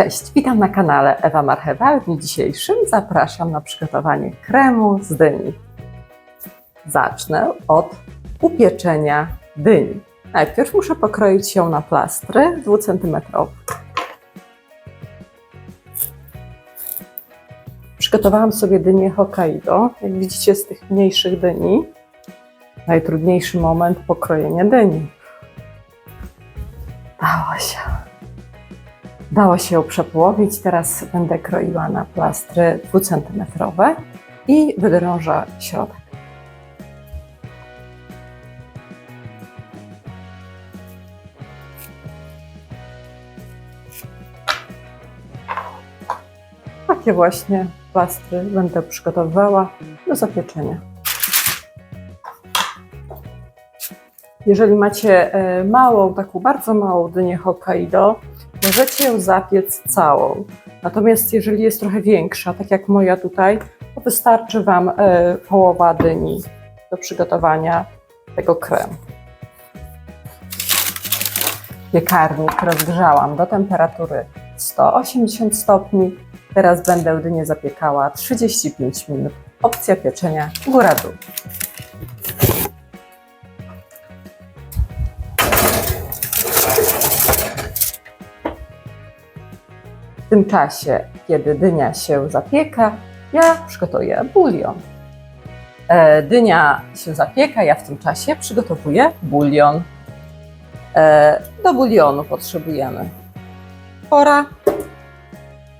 Cześć, witam na kanale Ewa Marchewa. W dniu dzisiejszym zapraszam na przygotowanie kremu z dyni. Zacznę od upieczenia dyni. Najpierw muszę pokroić ją na plastry 2 cm. Przygotowałam sobie dynię Hokkaido. Jak widzicie z tych mniejszych dyni, najtrudniejszy moment pokrojenia dyni. Dało się ją przepołowić. Teraz będę kroiła na plastry dwucentymetrowe i wydrążę środek. Takie właśnie plastry będę przygotowywała do zapieczenia. Jeżeli macie e, małą, taką bardzo małą dynię Hokkaido, możecie ją zapiec całą. Natomiast jeżeli jest trochę większa, tak jak moja tutaj, to wystarczy Wam e, połowa dyni do przygotowania tego kremu. Piekarnik rozgrzałam do temperatury 180 stopni. Teraz będę dynię zapiekała 35 minut. Opcja pieczenia góra-dół. W tym czasie, kiedy dynia się zapieka, ja przygotuję bulion. E, dynia się zapieka, ja w tym czasie przygotowuję bulion. E, do bulionu potrzebujemy pora,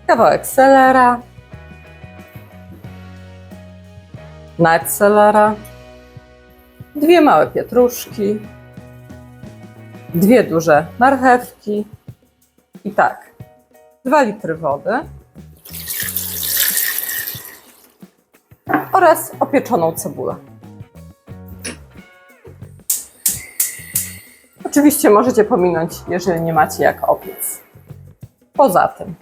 kawałek selera, nac selera, dwie małe pietruszki, dwie duże marchewki i tak, 2 litry wody oraz opieczoną cebulę. Oczywiście możecie pominąć, jeżeli nie macie jak opiec. Poza tym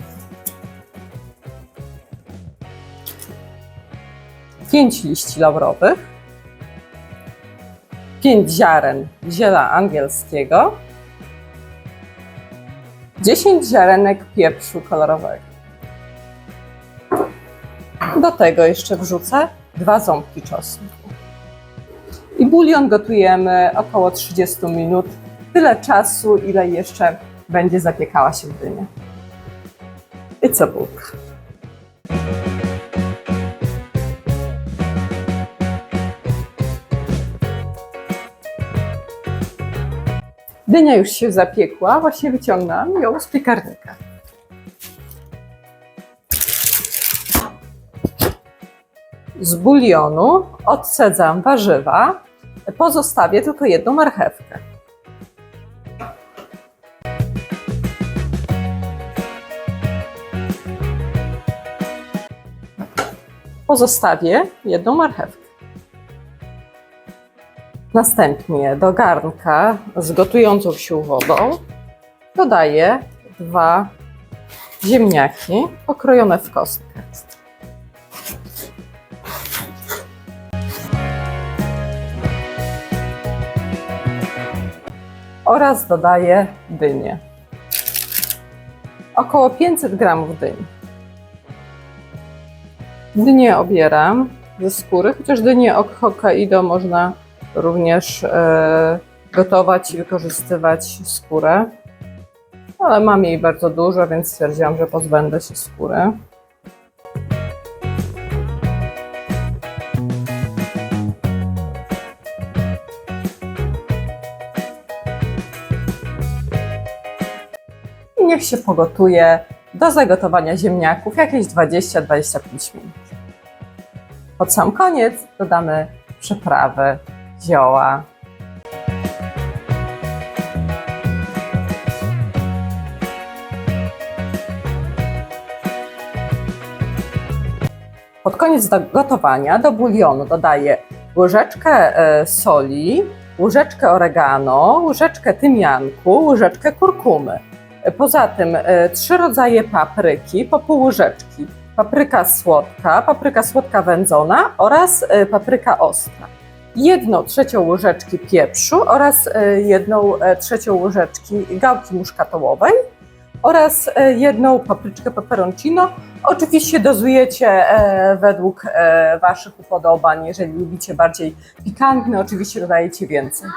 5 liści laurowych, 5 ziaren ziela angielskiego, 10 ziarenek pieprzu kolorowego. Do tego jeszcze wrzucę dwa ząbki czosnku. I bulion gotujemy około 30 minut, tyle czasu, ile jeszcze będzie zapiekała się dynia. I cebulka. Dynia już się zapiekła, właśnie wyciągnęłam ją z piekarnika. Z bulionu odsadzam warzywa, pozostawię tylko jedną marchewkę. Pozostawię jedną marchewkę. Następnie do garnka z gotującą się wodą dodaję dwa ziemniaki pokrojone w kostkę. Oraz dodaję dynię. Około 500 gramów dyni. Dynię obieram ze skóry, chociaż dynię Hokkaido można również e, gotować i wykorzystywać skórę. Ale mam jej bardzo dużo, więc stwierdziłam, że pozbędę się skóry. Niech się pogotuje do zagotowania ziemniaków jakieś 20-25 minut. Pod sam koniec dodamy przyprawy, zioła. Pod koniec do gotowania do bulionu dodaję łyżeczkę e, soli, łyżeczkę oregano, łyżeczkę tymianku, łyżeczkę kurkumy. Poza tym e, trzy rodzaje papryki po pół łyżeczki. Papryka słodka, papryka słodka wędzona oraz e, papryka ostra. Jedną trzecią łyżeczki pieprzu oraz e, jedną e, trzecią łyżeczki gałki muszkatołowej oraz e, jedną papryczkę peperoncino. Oczywiście dozujecie według Waszych upodobań. Jeżeli lubicie bardziej pikantne, oczywiście dodajecie więcej.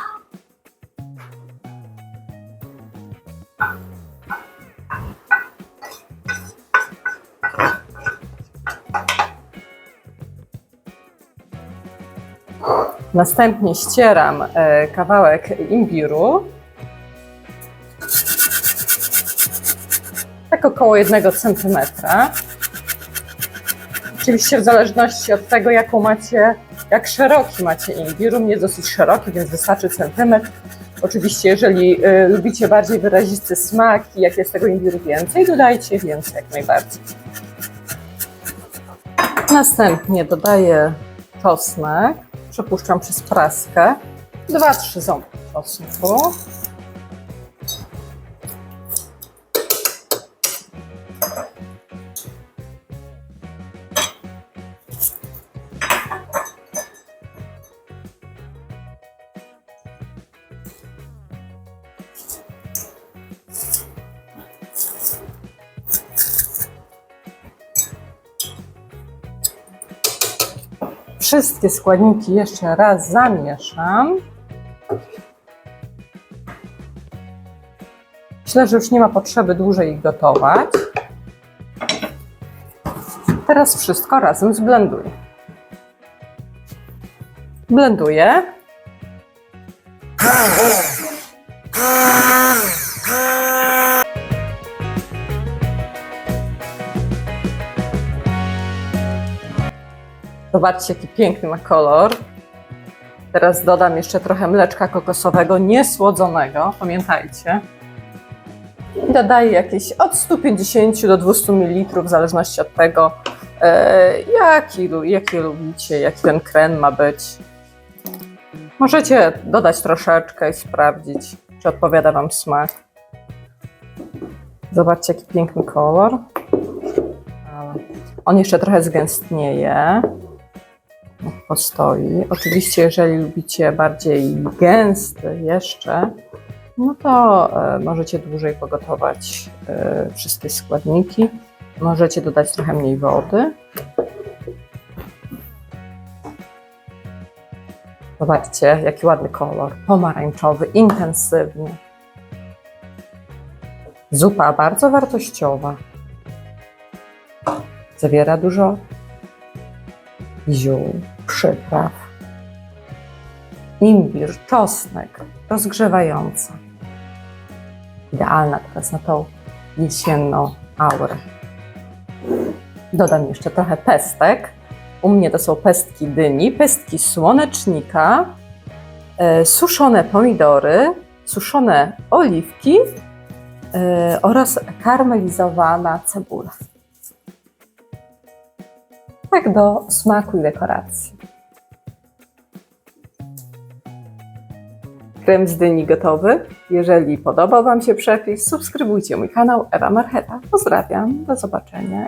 Następnie ścieram e, kawałek imbiru. Tak około 1 cm. Oczywiście w zależności od tego, jaką macie, jak szeroki macie imbir. U mnie dosyć szeroki, więc wystarczy centymetr. Oczywiście, jeżeli y, lubicie bardziej wyrazisty smak i jak jest tego imbiru więcej, dodajcie więcej jak najbardziej. Następnie dodaję czosnek. Przepuszczam przez praskę. 2-3 ząbki czosnku. Wszystkie składniki jeszcze raz zamieszam. Myślę, że już nie ma potrzeby dłużej ich gotować. Teraz wszystko razem zblenduję. Blenduję. Zobaczcie, jaki piękny ma kolor. Teraz dodam jeszcze trochę mleczka kokosowego, niesłodzonego, pamiętajcie. I dodaję jakieś od 150 do 200 ml, w zależności od tego, e, jaki, jaki lubicie, jaki ten kren ma być. Możecie dodać troszeczkę i sprawdzić, czy odpowiada Wam smak. Zobaczcie, jaki piękny kolor. On jeszcze trochę zgęstnieje. Postoi. Oczywiście, jeżeli lubicie bardziej gęsty jeszcze, no to e, możecie dłużej pogotować e, wszystkie składniki. Możecie dodać trochę mniej wody. Zobaczcie, jaki ładny kolor. Pomarańczowy, intensywny. Zupa bardzo wartościowa. Zawiera dużo ziół, przypraw, imbir, czosnek, rozgrzewająca. Idealna teraz na tą jesienną aurę. Dodam jeszcze trochę pestek. U mnie to są pestki dyni, pestki słonecznika, e, suszone pomidory, suszone oliwki e, oraz karmelizowana cebula. Tak do smaku i dekoracji. Krem z dyni gotowy. Jeżeli podobał Wam się przepis, subskrybujcie mój kanał Ewa Marcheta. Pozdrawiam, do zobaczenia